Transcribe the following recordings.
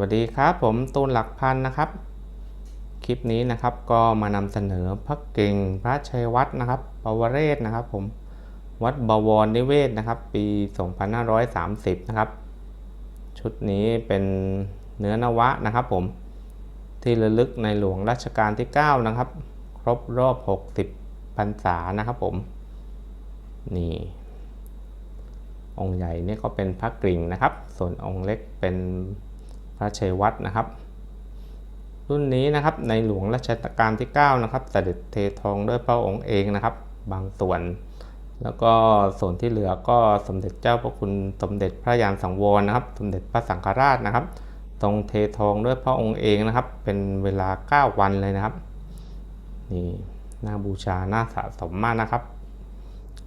วัสดีครับผมตูนหลักพันนะครับ คลิปนี้นะครับก็มานำเสนอพระเก่งพระชัยวัฒนะครับปวเรศนะครับผมวัดบวรนิเวศนะครับ ปี 2530 นะครับ ชุดนี้เป็นเนื้อนวะนะครับผมที่ระลึกในหลวงรัชกาลที่ 9 นะครับ ครบรอบ 60พรรษานะครับผม นี่ องค์ใหญ่นี่ก็เป็นพระกริ่งนะครับ ส่วนองค์เล็กเป็น ระชัยวัฒน์นะครับ รุ่นนี้นะครับในหลวงรัชกาลที่ 9 นะครับเสด็จเททองด้วยพระองค์เองนะครับ บางส่วน แล้วก็ส่วนที่เหลือก็สมเด็จเจ้าพระคุณสมเด็จพระยานสังวรนะครับ สมเด็จพระสังฆราชนะครับทรงเททองด้วยพระองค์เองนะครับ เป็นเวลา 9 วันเลยนะครับนี่น่าบูชาน่าสะสมมากนะครับ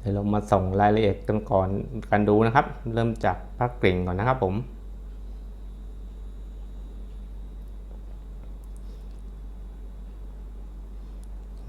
เดี๋ยวเรามาส่งรายละเอียดกันก่อนกันดูนะครับ เริ่มจากพระกริ่งก่อนนะครับผม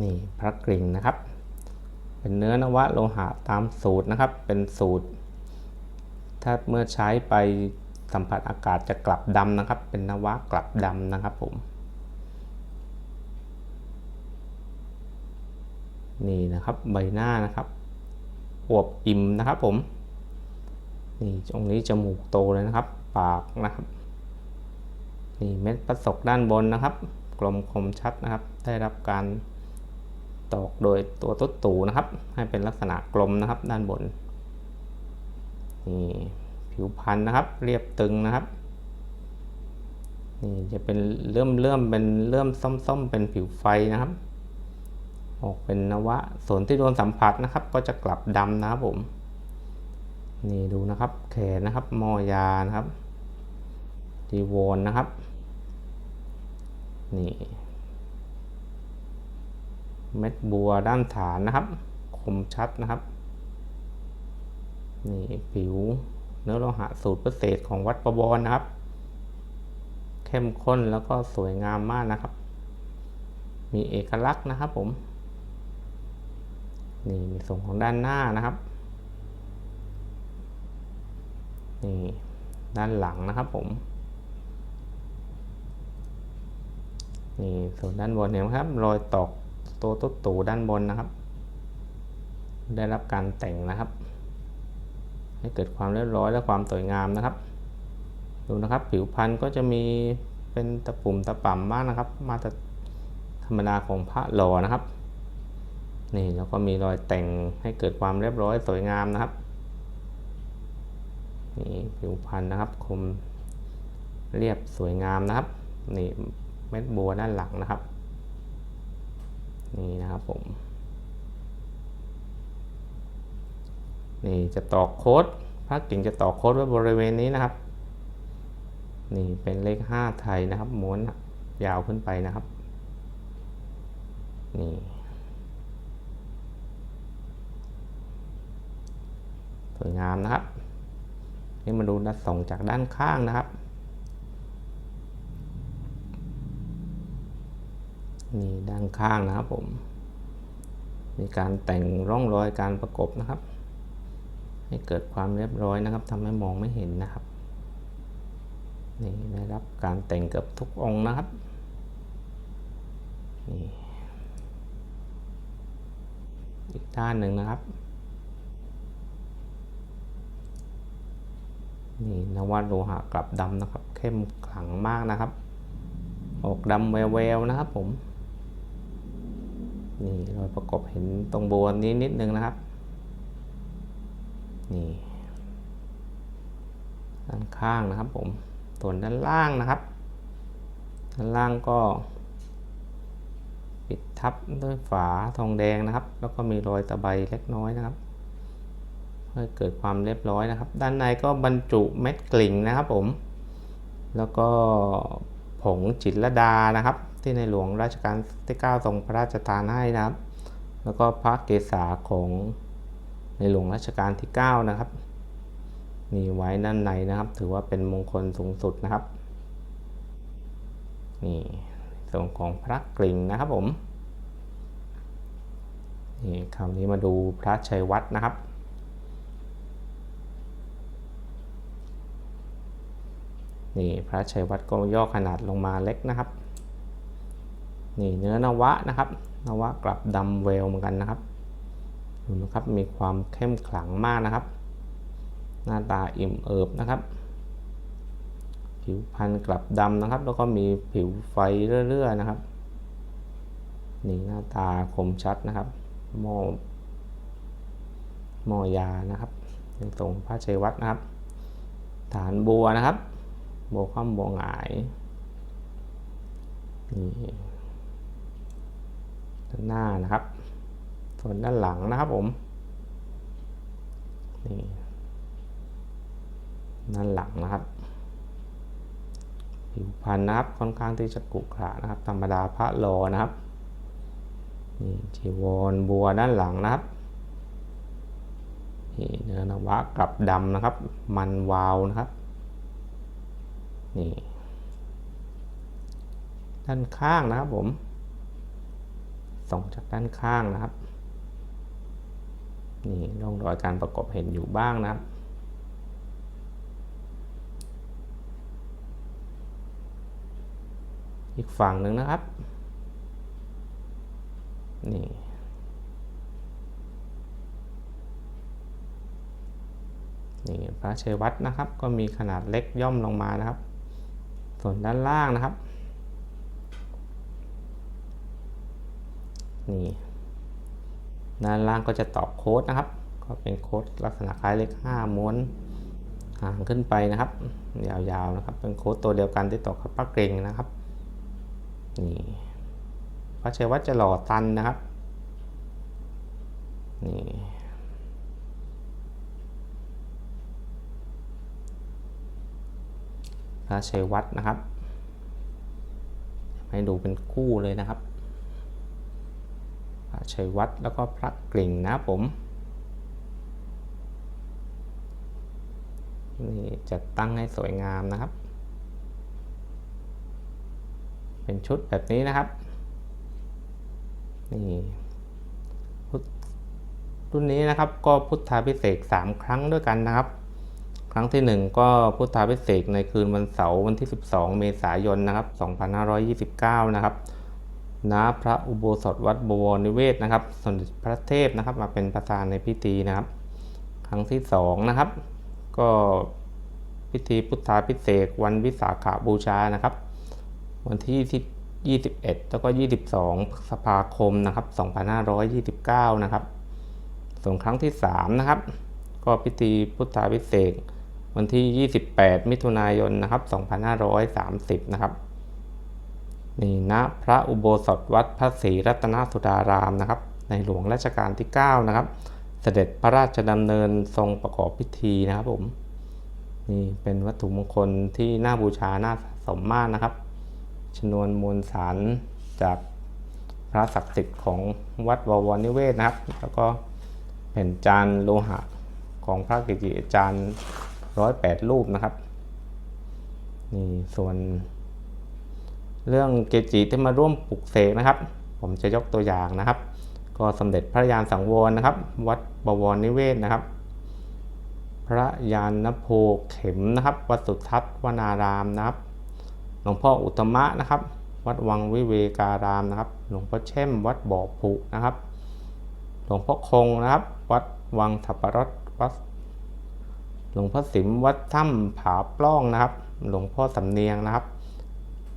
นี่พระกริ่งนะครับ เป็นเนื้อนวะโลหะตามสูตรนะครับ เป็นสูตร ถ้าเมื่อใช้ไปสัมผัสอากาศจะกลับดำนะครับ เป็นนวะกลับดำนะครับผมนี่นะครับใบหน้านะครับอวบอิ่มนะครับผมนี่ตรงนี้จมูกโตเลยนะครับ ปากนะครับ นี่เม็ดประสกด้านบนนะครับ กลมคมชัดนะครับ ได้รับการ ตอกโดยตัวตุ๊ดตูนะครับ ให้เป็นลักษณะกลมนะครับ ด้านบนนี่ผิวพันธุ์นะครับ เรียบตึงนะครับนี่จะเป็นเริ่มเริ่มเป็นเริ่มส้มๆเป็นผิวไฟนะครับ ออกเป็นนวะส่วนที่โดนสัมผัสนะครับ ก็จะกลับดำนะครับผมนี่ดูนะครับแขนนะครับมอยานะครับดีวอนนะครับนี่ เม็ดบัวด้านฐานนะครับ คมชัดนะครับ นี่ผิวเนื้อโลหะสูตรพิเศษของวัดประวรนะครับ เข้มข้นแล้วก็สวยงามมากนะครับ มีเอกลักษณ์นะครับผม นี่ในส่วนของด้านหน้านะครับ นี่ด้านหลังนะครับผมนี่ส่วนด้านบนเนไหมครับ รอยตอก ตัวตุ๊ตูด้านบนนะครับ ได้รับการแต่งนะครับ ให้เกิดความเรียบร้อยและความสวยงามนะครับ ดูนะครับผิวพรรณก็จะมีเป็นตะปุ่มตะป่ำมากนะครับ มาตรธรรมดาของพระหล่อนะครับนี่แล้วก็มีรอยแต่งให้เกิดความเรียบร้อยสวยงามนะครับนี่ผิวพรรณนะครับคมเรียบสวยงามนะครับนี่เม็ดบัวด้านหลังนะครับ นี่นะครับผมนี่จะตอกโค้ดพระกิ่งจะตอกโค้ดไว้บริเวณนี้นะครับ นี่เป็นเลข 5 ไทยนะครับม้วนยาวขึ้นไปนะครับ นี่สวยงามนะครับ นี่มาดูนัดส่งจากด้านข้างนะครับ นี่ด้านข้างนะครับผม มีการแต่งร่องรอยการประกบนะครับ ให้เกิดความเรียบร้อยนะครับทำให้มองไม่เห็นนะครับนี่ได้รับการแต่งเกือบทุกองนะครับนี่อีกด้านหนึ่งนะครับนี่นวัตโลหะกลับดำนะครับ เข้มขลังมากนะครับ ออกดำแววๆนะครับผม นี่รอยประกบเห็นตรงบวนี้นิดนึงนะครับ นี่ด้านข้างนะครับผมส่วนด้านล่างนะครับ ด้านล่างก็ ปิดทับด้วยฝาทองแดงนะครับ แล้วก็มีรอยตะไบเล็กน้อยนะครับเพื่อเกิดความเรียบร้อยนะครับ ด้านในก็บรรจุเม็ดกลิ่งนะครับผม แล้วก็ผงจิตรดานะครับ ที่ในหลวงรัชกาลที่ 9 ทรงพระราชทานให้นะครับ แล้วก็พระเกศาของในหลวงรัชกาลที่ 9 นะครับมีไว้ด้านในนะครับ ถือว่าเป็นมงคลสูงสุดนะครับนี่ส่วนของพระกริ่งนะครับผมนี่คราวนี้มาดูพระชัยวัฒนะครับนนี่พระชัยวัดก็ย่อขนาดลงมาเล็กนะครับ นี่เนื้อนวะนะครับ นวะกลับดำเวลเหมือนกันนะครับดูนะครับมีความเข้มขลังมากนะครับ หน้าตาอิ่มเอิบนะครับ ผิวพรรณกลับดำนะครับ แล้วก็มีผิวไฟเรื่อยๆนะครับนี่หน้าตาคมชัดนะครับหม้อหม้อยานะครับยังทรงพระชัยวัดนะครับ ฐานบัวนะครับ บัวคว่ำบัวหงายนี่ นหน้านะครับ ส่วนด้านหลังนะครับผมนี่ด้านหลังนะครับ ผิวพรรณนะครับค่อนข้างที่จะกุขระนะครับ ธรรมดาพระโลนะครับนี่จีวรบัวด้านหลังนะครับนี่เนื้อนวะกลับดำนะครับ มันวาวนะครับนี่ด้านข้างนะครับผม ส่องจากด้านข้างนะครับ นี่ร่องรอยการประกบเห็นอยู่บ้างนะครับ อีกฝั่งหนึ่งนะครับ นี่นี่พระเชยวัดนะครับ ก็มีขนาดเล็กย่อมลงมานะครับ ส่วนด้านล่างนะครับ นี่ด้านล่างก็จะตอโค้ดนะครับ ก็เป็นโค้ดลักษณะคล้ายเลข5ม้วนห่างขึ้นไปนะครับ ยาวๆนะครับ เป็นโค้ดตัวเดียวกันที่ต่อกับปลั๊กเกรงนะครับนี่พระชัยวัดจะหล่อตันนะครับนี่พระชัยวัดนะครับ ให้ดูเป็นคู่เลยนะครับ ชัยวัดแล้วก็พระกลิ่งนะผมนี่จัดตั้งให้สวยงามนะครับ เป็นชุดแบบนี้นะครับนี่รุ่นนี้นะครับก็พุทธาพิเศษ3ครั้งด้วยกันนะครับ ครั้งที่ 1 ก็พุทธาพิเศษในคืนวันเสาร์วันที่ 12 เมษายนนะครับ 2529 นะครับ ณพระอุโบสถวัดบวรนิเวศนะครับสมเด็จพระเทพนะครับ มาเป็นประธานในพิธีนะครับ ครั้งที่2นะครับ ก็พิธีพุทธาพิเศษวันวิสาขาบูชานะครับ วันที่ 21 แล้วก็ 22พฤษภาคมนะครับ 2529 นะครับส่วนครั้งที่ 3 นะครับ ก็พิธีพุทธาพิเศษวันที่ 28 มิถุนายนนะครับ 2530 นะครับ นี่ณพระอุโบสถวัดพระศรีรัตนสุดารามนะครับ ในหลวงรัชกาลที่ 9 นะครับ เสด็จพระราชดำเนินทรงประกอบพิธีนะครับผมนี่เป็นวัตถุมงคลที่น่าบูชาน่าสะสมมากนะครับชนวนมวลสารจากพระศักดิ์สิทธิ์ของวัดวรนิเวศนะครับ แล้วก็แผ่นจานโลหะของพระกิจิอาจารย์ร้อยแปดรูปนะครับนี่ส่วน เรื่องเกจิที่มาร่วมปลุกเสกนะครับ ผมจะยกตัวอย่างนะครับ ก็สมเด็จพระยานสังวรนะครับ วัดบวรนิเวศนะครับ พระยานนโพเข็มนะครับ วัดสุทัศน์วนารามนะครับ หลวงพ่ออุตมะนะครับ วัดวังวิเวการามนะครับ หลวงพ่อแช่มวัดบ่อผุนะครับ หลวงพ่อคงนะครับ วัดวังถัปรสวัดหลวงพ่อสิมวัดถ้ำผาปล้องนะครับ หลวงพ่อสำเนียงนะครับ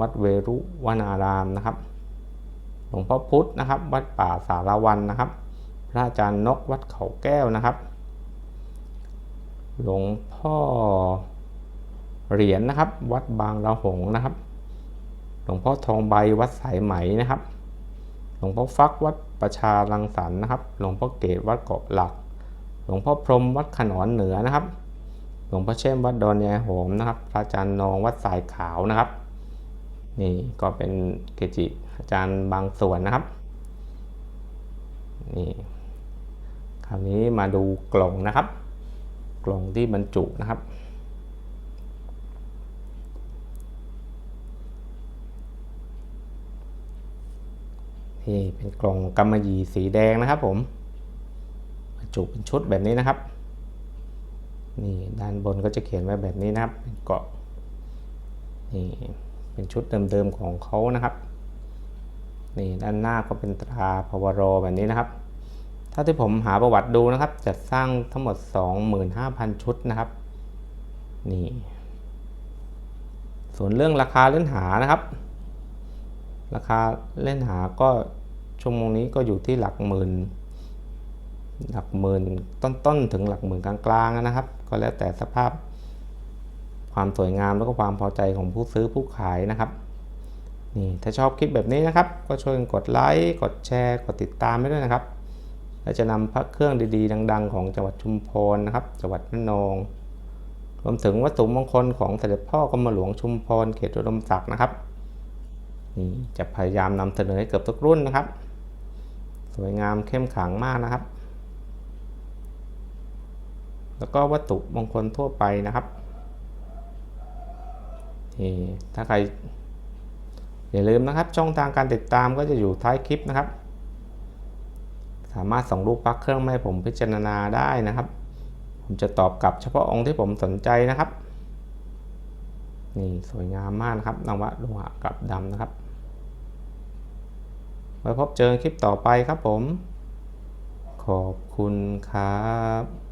วัดเวรุวนารามนะครับ หลวงพ่อพุธนะครับ วัดป่าสารวันนะครับ พระอาจารย์นกวัดเขาแก้วนะครับ หลวงพ่อเหรียญนะครับ วัดบางละหงนะครับ หลวงพ่อทองใบวัดสายไหมนะครับ หลวงพ่อฟักวัดประชารังสรรค์นะครับ หลวงพ่อเกตวัดเกาะหลัก หลวงพ่อพรหมวัดขนอนเหนือนะครับ หลวงพ่อเช่มวัดดอนยายโหมนะครับ พระอาจารย์นองวัดสายขาวนะครับ นี่ก็เป็นเกจิอาจารย์บางส่วนนะครับ นี่คราวนี้มาดูกล่องนะครับ กล่องที่บรรจุนะครับ นี่เป็นกล่องกำมะหยี่สีแดงนะครับผม บรรจุเป็นชุดแบบนี้นะครับ นี่ด้านบนก็จะเขียนไว้แบบนี้นะครับ เป็นเกาะ นี่ เป็นชุดเดิมๆของเขานะครับนี่ด้านหน้าก็เป็นตราพวโรแบบนี้นะครับ ถ้าที่ผมหาประวัติดูนะครับจัดสร้างทั้งหมด 25,000 ชุดนะครับนี่ส่วนเรื่องราคาเล่นหานะครับ ราคาเล่นหาก็ชั่วโมงนี้ก็อยู่ที่หลักหมื่นหลักหมื่นต้นๆถึงหลักหมื่นกลางๆนะครับ ก็แล้วแต่สภาพ ความสวยงามแล้วก็ความพอใจของผู้ซื้อผู้ขายนะครับนี่ถ้าชอบคลิปแบบนี้นะครับ ก็ช่วยกดไลค์กดแชร์กดติดตามไปด้วยนะครับและจะนำพระเครื่องดีๆ ดัง ๆ ของจังหวัดชุมพรนะครับจังหวัดระนองรวมถึงวัตถุมงคลของเสด็จพ่อกรมหลวงชุมพรเขตอุดมศักดิ์นะครับนี่จะพยายามนำเสนอให้เกือบทุกรุ่นนะครับ สวยงามเข้มขลังมากนะครับ แล้วก็วัตถุมงคลทั่วไปนะครับ ถ้าใครอย่าลืมนะครับ ช่องทางการติดตามก็จะอยู่ท้ายคลิปนะครับ สามารถส่งรูปปลั๊กเครื่องให้ผมพิจารณาได้นะครับ ผมจะตอบกลับเฉพาะองค์ที่ผมสนใจนะครับ นี่สวยงามมากนะครับนวะโลหะกับดำนะครับ ไว้พบเจอกันคลิปต่อไปครับผม ขอบคุณครับ